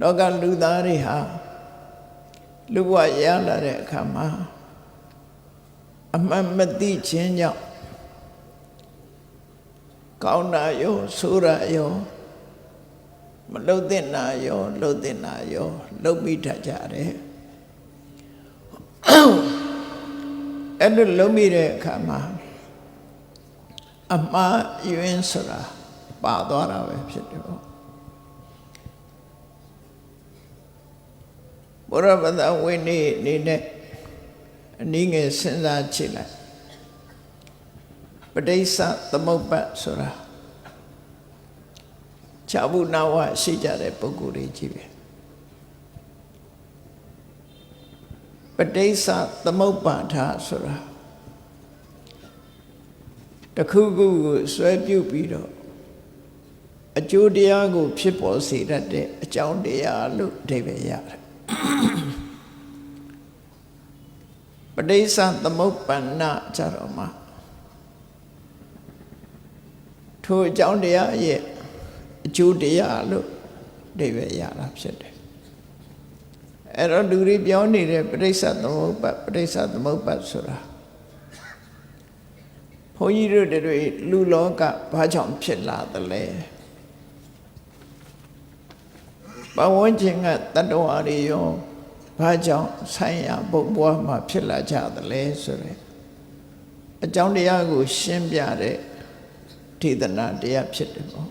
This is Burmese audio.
လောကလူသားတွေဟာလူဘဝရလာတဲ့အခါမှာအမှန်မသိခြင်းကြောင့်ကောင်းတာရောဆိုးတာရောမလုတ်တဲ့နာရောလုတ်တဲ့နာရောလုတ်ပြီးထကြတယ်အဲ့လိုလုံးမိတဲ့အခါမှာအမှားယွင်းဆိုတာပါသွားတာပဲဖြစ်တယ်ပေါ့ ဘုရားဗဒဝိနည်းနေနဲ့အနည်းငယ်စဉ်းစားကြည့်လိုက်ပဋိစ္စသမုပ္ပတ်ဆိုတာခြားဘူးနာဝရှိကြတဲ့ပုဂ္ဂိုလ်တွေကြီးပဲပဋိစ္စသမုပ္ပါဒဆိုတာတခုခုကိုဆွဲပြုတ်ပြီးတော့အကျိုးတရားကို ဖြစ်ပေါ်စေတတ်တဲ့အကြောင်းတရားလို့အဓိပ္ပာယ်ရတယ် ပဋိစ္စသမုပ္ပန္နကြတော့မှာထိုအကြောင်းတရားရဲ့အကျိုးတရားလို့အဓိပ္ပာယ်ရတာဖြစ်တယ်အဲ့တော့လူတွေပြောနေတဲ့ပဋိစ္စသမုပ္ပါပဋိစ္စသမုပ္ပါဆိုတာဘုန်းကြီးတို့တွေလူလောကဘာကြောင့်ဖြစ်လာသလဲ ဘဝဉ္ဇဉ်ကတတ္တဝါတွေရောဘာကြောင့်ဆိုင်ရာဘုံဘဝမှာဖြစ်လာကြသလဲဆိုရယ်အကြောင်းတရားကို ရှင်းပြတဲ့ဒေသနာတရားဖြစ်တယ်ပေါ့